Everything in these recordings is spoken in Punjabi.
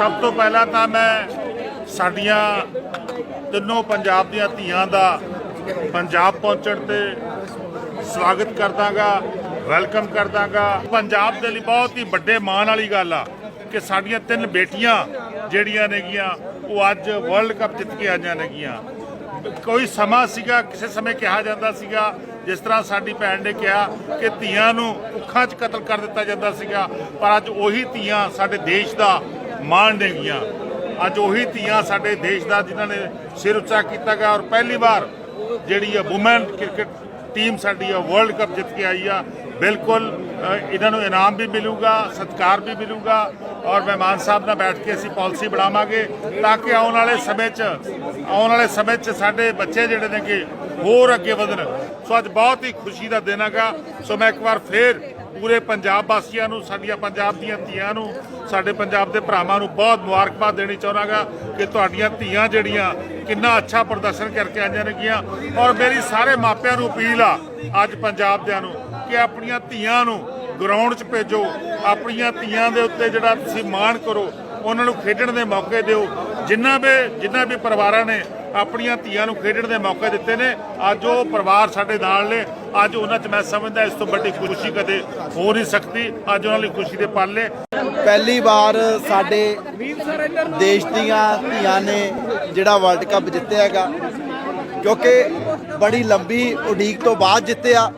ਸਭ ਤੋਂ ਪਹਿਲਾਂ ਤਾਂ ਮੈਂ ਸਾਡੀਆਂ ਤਿੰਨੋਂ ਪੰਜਾਬ ਦੀਆਂ ਧੀਆਂ ਦਾ ਪੰਜਾਬ ਪਹੁੰਚਣ ਤੇ ਸਵਾਗਤ ਕਰਦਾਗਾ ਵੈਲਕਮ ਕਰਦਾਗਾ। ਪੰਜਾਬ ਦੇ ਲਈ ਬਹੁਤ ਹੀ ਵੱਡੇ ਮਾਣ ਵਾਲੀ ਗੱਲ ਆ ਕਿ ਸਾਡੀਆਂ ਤਿੰਨ ਬੇਟੀਆਂ ਜਿਹੜੀਆਂ ਨੇਗੀਆਂ, ਉਹ ਅੱਜ ਵਰਲਡ ਕੱਪ ਜਿੱਤ ਕੇ ਆਈਆਂ ਨੇਗੀਆਂ। ਕੋਈ ਸਮਾਂ ਸੀਗਾ, ਕਿਸੇ ਸਮੇਂ ਕਿਹਾ ਜਾਂਦਾ ਸੀਗਾ, ਜਿਸ ਤਰ੍ਹਾਂ ਸਾਡੀ ਭੈਣ ਨੇ ਕਿਹਾ ਕਿ ਧੀਆਂ ਨੂੰ ਭੁੱਖਾਂ 'ਚ ਕਤਲ ਕਰ ਦਿੱਤਾ ਜਾਂਦਾ ਸੀਗਾ, ਪਰ ਅੱਜ ਉਹੀ ਧੀਆਂ ਸਾਡੇ ਦੇਸ਼ ਦਾ ਮਾਣ ਨੇਗੀਆਂ ਅੱਜ ਉਹੀ ਧੀਆਂ ਸਾਡੇ ਦੇਸ਼ ਦਾ ਜਿਨ੍ਹਾਂ ਨੇ ਸਿਰ ਉੱਚਾ ਕੀਤਾ ਗਿਆ ਔਰ ਪਹਿਲੀ ਵਾਰ ਜਿਹੜੀ ਆ ਔਮਨ ਕ੍ਰਿਕਟ ਟੀਮ ਸਾਡੀ ਆ ਵਰਲਡ ਕੱਪ ਜਿੱਤ ਕੇ ਆਈ ਆ। ਬਿਲਕੁਲ ਇਹਨਾਂ ਨੂੰ ਇਨਾਮ ਵੀ ਮਿਲੂਗਾ, ਸਤਿਕਾਰ ਵੀ ਮਿਲੂਗਾ ਔਰ ਮਹਿਮਾਨ ਸਾਹਿਬ ਨਾਲ ਬੈਠ ਕੇ ਅਸੀਂ ਪਾਲਿਸੀ ਬਣਾਵਾਂਗੇ ਤਾਂ ਕਿ ਆਉਣ ਵਾਲੇ ਸਮੇਂ 'ਚ, ਆਉਣ ਵਾਲੇ ਸਮੇਂ 'ਚ ਸਾਡੇ ਬੱਚੇ ਜਿਹੜੇ ਨੇ ਕਿ ਹੋਰ ਅੱਗੇ ਵਧਣ। ਸੋ ਅੱਜ ਬਹੁਤ ਹੀ ਖੁਸ਼ੀ ਦਾ ਦਿਨ ਹੈਗਾ। ਸੋ ਮੈਂ ਇੱਕ ਵਾਰ ਫੇਰ ਪੂਰੇ ਪੰਜਾਬ ਵਾਸੀਆਂ ਨੂੰ, ਸਾਡੀਆਂ ਪੰਜਾਬ ਦੀਆਂ ਧੀਆਂ ਨੂੰ, ਸਾਡੇ ਪੰਜਾਬ ਦੇ ਭਰਾਵਾਂ ਨੂੰ ਬਹੁਤ ਮੁਬਾਰਕਬਾਦ ਦੇਣੀ ਚਾਹੁੰਦਾਗਾ ਕਿ ਤੁਹਾਡੀਆਂ ਧੀਆਂ ਜਿਹੜੀਆਂ ਕਿੰਨਾ ਅੱਛਾ ਪ੍ਰਦਰਸ਼ਨ ਕਰਕੇ ਆਈਆਂ ਨੇਗੀਆਂ ਔਰ ਮੇਰੀ ਸਾਰੇ ਮਾਪਿਆਂ ਨੂੰ ਅਪੀਲ ਆ, ਅੱਜ ਪੰਜਾਬ ਦਿਆਂ ਨੂੰ, ਕਿ ਆਪਣੀਆਂ ਧੀਆਂ ਨੂੰ ਗਰਾਊਂਡ 'ਚ ਭੇਜੋ, ਆਪਣੀਆਂ ਧੀਆਂ ਦੇ ਉੱਤੇ ਜਿਹੜਾ ਤੁਸੀਂ ਮਾਣ ਕਰੋ, ਉਹਨਾਂ ਨੂੰ ਖੇਡਣ ਦੇ ਮੌਕੇ ਦਿਓ। ਜਿੰਨਾ ਵੀ ਜਿੰਨਾ ਵੀ ਪਰਿਵਾਰਾਂ ਨੇ ਆਪਣੀਆਂ ਧੀਆਂ ਨੂੰ ਖੇਡਣ ਦੇ ਮੌਕੇ ਦਿੱਤੇ ਨੇ। ਅੱਜ ਉਹ ਪਰਿਵਾਰ ਸਾਡੇ ਨਾਲ ਨੇ। ਅੱਜ ਉਹਨਾਂ 'ਚ ਮੈਂ ਸਮਝਦਾ ਇਸ ਤੋਂ ਵੱਡੀ ਖੁਸ਼ੀ ਕਦੇ ਹੋ ਨਹੀਂ ਸਕਦੀ। ਅੱਜ ਉਹਨਾਂ ਲਈ ਖੁਸ਼ੀ ਦੇ ਪਲ ਨੇ। ਪਹਿਲੀ ਵਾਰ ਸਾਡੇ ਦੇਸ਼ ਦੀਆਂ ਧੀਆਂ ਨੇ ਜਿਹੜਾ ਵਰਲਡ ਕੱਪ ਜਿੱਤਿਆ ਹੈਗਾ। ਕਿਉਂਕਿ ਬੜੀ ਲੰਬੀ ਉਡੀਕ ਤੋਂ ਬਾਅਦ ਜਿੱਤਿਆ।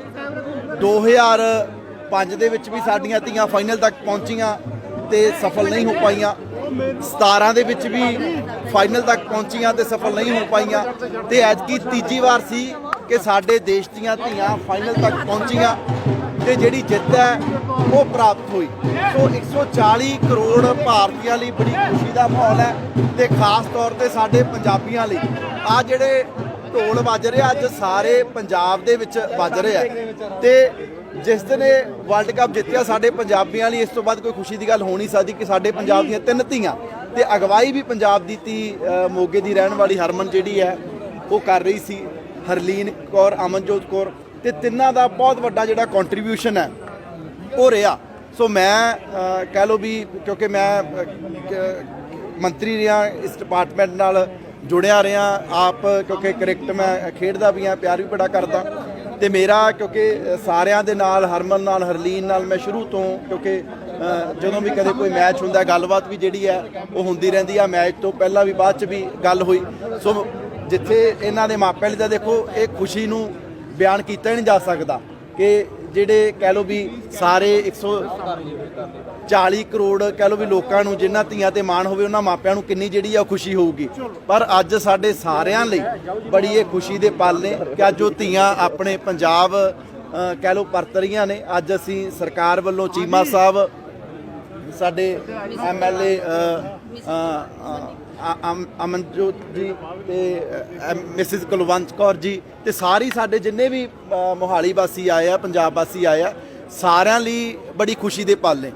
2005 ਦੇ ਵਿੱਚ ਵੀ ਸਾਡੀਆਂ ਧੀਆਂ ਫਾਈਨਲ ਤੱਕ ਪਹੁੰਚੀਆਂ ਤੇ ਸਫਲ ਨਹੀਂ ਹੋ ਪਾਈਆਂ। 17 ਦੇ ਵਿੱਚ ਵੀ ਫਾਈਨਲ ਤੱਕ ਪਹੁੰਚੀਆਂ ਤੇ ਸਫਲ ਨਹੀਂ ਹੋ ਪਾਈਆਂ। ਤੇ ਐਤਕੀ ਤੀਜੀ ਵਾਰ ਸੀ ਕਿ ਸਾਡੇ ਦੇਸ਼ ਦੀਆਂ ਧੀਆਂ ਫਾਈਨਲ ਤੱਕ ਪਹੁੰਚੀਆਂ ਤੇ ਜਿਹੜੀ ਜਿੱਤ ਹੈ, ਉਹ ਪ੍ਰਾਪਤ ਹੋਈ। ਸੋ 140 ਕਰੋੜ ਭਾਰਤੀਆਂ ਲਈ ਬੜੀ ਖੁਸ਼ੀ ਦਾ ਮਾਹੌਲ ਹੈ ਤੇ ਖਾਸ ਤੌਰ ਤੇ ਸਾਡੇ ਪੰਜਾਬੀਆਂ ਲਈ। ਆ ਜਿਹੜੇ ਢੋਲ ਵੱਜ ਰਿਹਾ ਅੱਜ ਸਾਰੇ ਪੰਜਾਬ ਦੇ ਵਿੱਚ ਵੱਜ ਰਿਹਾ ਤੇ ਜਿਸ ਦਿਨ ਇਹ ਵਰਲਡ ਕੱਪ ਜਿੱਤਿਆ, ਸਾਡੇ ਪੰਜਾਬੀਆਂ ਲਈ ਇਸ ਤੋਂ ਬਾਅਦ ਕੋਈ ਖੁਸ਼ੀ ਦੀ ਗੱਲ ਹੋ ਨਹੀਂ ਸਕਦੀ ਕਿ ਸਾਡੇ ਪੰਜਾਬ ਦੀਆਂ ਤਿੰਨ ਧੀਆਂ ਤੇ ਅਗਵਾਈ ਵੀ ਪੰਜਾਬ ਦੀ ਧੀ ਮੋਗੇ ਦੀ ਰਹਿਣ ਵਾਲੀ ਹਰਮਨ ਜਿਹੜੀ ਹੈ, ਉਹ ਕਰ ਰਹੀ ਸੀ, ਹਰਲੀਨ ਕੌਰ, ਅਮਨਜੋਤ ਕੌਰ ਤੇ ਤਿੰਨਾਂ ਦਾ ਬਹੁਤ ਵੱਡਾ ਜਿਹੜਾ ਕੰਟਰੀਬਿਊਸ਼ਨ ਹੈ, ਉਹ ਰਿਹਾ। ਸੋ ਮੈਂ ਕਹਿ ਲਓ ਵੀ ਕਿਉਂਕਿ ਮੈਂ ਮੰਤਰੀ ਰਿਹਾ, ਇਸ ਡਿਪਾਰਟਮੈਂਟ ਨਾਲ ਜੁੜਿਆ ਰਿਹਾ, ਆਪ ਕਿਉਂਕਿ ਕ੍ਰਿਕਟ ਮੈਂ ਖੇਡਦਾ ਵੀ ਆ ਪਿਆਰ ਵੀ ਬੜਾ ਕਰਦਾ। ਤੇ ਮੇਰਾ ਕਿਉਂਕਿ ਸਾਰਿਆਂ ਦੇ ਨਾਲ, ਹਰਮਨ ਨਾਲ, ਹਰਲੀਨ ਨਾਲ ਮੈਂ ਸ਼ੁਰੂ ਤੋਂ ਕਿਉਂਕਿ ਜਦੋਂ ਵੀ ਕਦੇ ਕੋਈ ਮੈਚ ਹੁੰਦਾ, ਗੱਲਬਾਤ ਵੀ ਜਿਹੜੀ ਹੈ, ਉਹ ਹੁੰਦੀ ਰਹਿੰਦੀ ਆ। ਮੈਚ ਤੋਂ ਪਹਿਲਾਂ ਵੀ ਬਾਅਦ ਚ ਵੀ ਗੱਲ ਹੋਈ। ਸੋ ਜਿੱਥੇ ਇਹਨਾਂ ਦੇ ਮਾਪਿਆਂ ਲਈ ਤਾਂ ਦੇਖੋ, ਇਹ ਖੁਸ਼ੀ ਨੂੰ ਬਿਆਨ ਕੀਤਾ ਹੀ ਨਹੀਂ ਜਾ ਸਕਦਾ ਕਿ ਜਿਹੜੇ ਕਹਿ ਲਓ ਵੀ ਸਾਰੇ 140 ਕਰੋੜ ਕਹਿ ਲਓ ਵੀ ਲੋਕਾਂ ਨੂੰ ਜਿਨ੍ਹਾਂ ਧੀਆਂ ਤੇ ਮਾਣ ਹੋਵੇ ਉਹਨਾਂ ਮਾਪਿਆਂ ਨੂੰ ਕਿੰਨੀ ਜਿਹੜੀ ਆ ਖੁਸ਼ੀ ਹੋਊਗੀ। ਪਰ ਅੱਜ ਸਾਡੇ ਸਾਰਿਆਂ ਲਈ ਬੜੀ ਇਹ ਖੁਸ਼ੀ ਦੇ ਪਲ ਨੇ ਕਿ ਅੱਜ ਉਹ ਧੀਆਂ ਆਪਣੇ ਪੰਜਾਬ ਕਹਿ ਲਓ ਪਰਤ ਰਹੀਆਂ ਨੇ। ਅੱਜ ਅਸੀਂ ਸਰਕਾਰ ਵੱਲੋਂ ਚੀਮਾ ਸਾਹਿਬ ਸਾਡੇ ਐਮਐਲਏ ਅਮਨਜੋਤ ਜੀ ਤੇ ਮਿਸਿਸ ਕੁਲਵੰਤ ਕੌਰ ਜੀ ਤੇ ਸਾਰੀ ਸਾਡੇ ਜਿੰਨੇ ਵੀ ਮੋਹਾਲੀ ਵਾਸੀ ਆਏ ਆ, ਪੰਜਾਬ ਵਾਸੀ ਆਏ ਆ, ਸਾਰਿਆਂ ਲਈ ਬੜੀ ਖੁਸ਼ੀ ਦੇ ਪਲ ਨੇ।